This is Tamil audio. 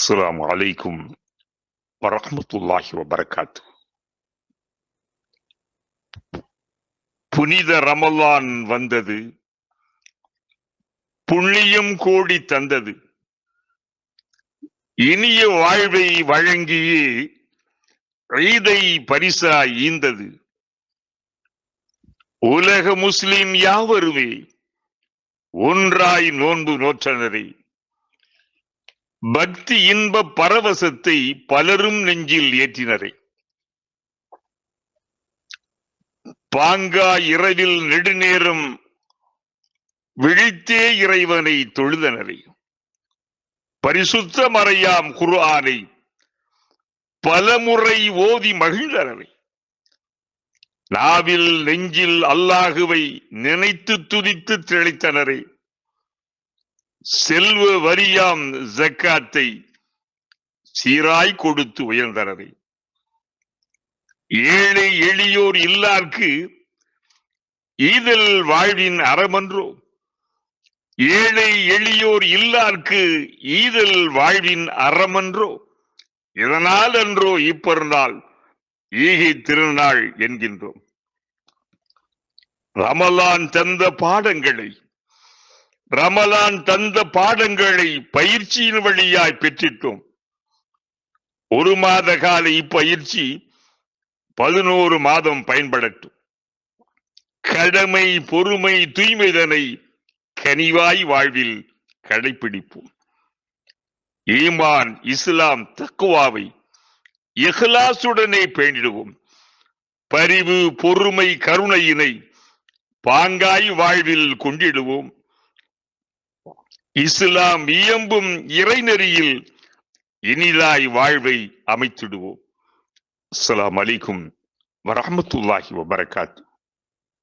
அஸ்ஸலாமு அலைக்கும் வரஹ்மத்துல்லாஹி வபரகாத்து புனித ரமலான் வந்தது. புண்ணியம் கோடி தந்தது. இனிய வாழ்வை வழங்கியே ஈதை பரிசா ஈந்தது. உலக முஸ்லிம் யாவருமே ஒன்றாய் நோன்பு நோற்றனரே. பக்தி இன்ப பரவசத்தை பலரும் நெஞ்சில் ஏற்றினரே. பாங்கா இரவில் நெடுநேரம் விழித்தே இறைவனை தொழுதனரே. பரிசுத்த மறையாம் குர்ஆனை பலமுறை ஓதி மகிழ்ந்தனரே. நாவில் நெஞ்சில் அல்லாஹுவை நினைத்து துதித்து திளைத்தனரே. செல்வ வரியாம் ஜக்காத்தை சீராய் கொடுத்து உயர்ந்தனரே ஏழை எளியோர் இல்லார்க்கு ஈதல் வாழ்வின் அறமன்றோ? ஏழை எளியோர் இல்லார்க்கு ஈதல் வாழ்வின் அறமன்றோ? இதனால் அன்றோ இப்பொருநாள் ஈகை திருநாள் என்கின்றோம். ரமலான் தந்த பாடங்களை ரமலான் தந்த பாடங்களை பயிற்சியின் வழியாய் பெற்றிட்டோம். ஒரு மாத கால இப்பயிற்சி பதினோரு மாதம் பயன்படட்டும். கடமை பொறுமை தூய்மைதனை கனிவாய் வாழ்வில் கடைபிடிப்போம். ஈமான் இஸ்லாம் தக்குவாவை இஹ்லாசுடனே பேணிடுவோம். பரிவு பொறுமை கருணையினை பாங்காய் வாழ்வில் கொண்டிடுவோம். இஸ்லாம் இயம்பும் இறைநெறியில் இனிதாய் வாழ்வை அமைத்திடுவோம். அஸ்ஸலாமு அலிகும் வரமத்துல்லாஹி வபரகாத்து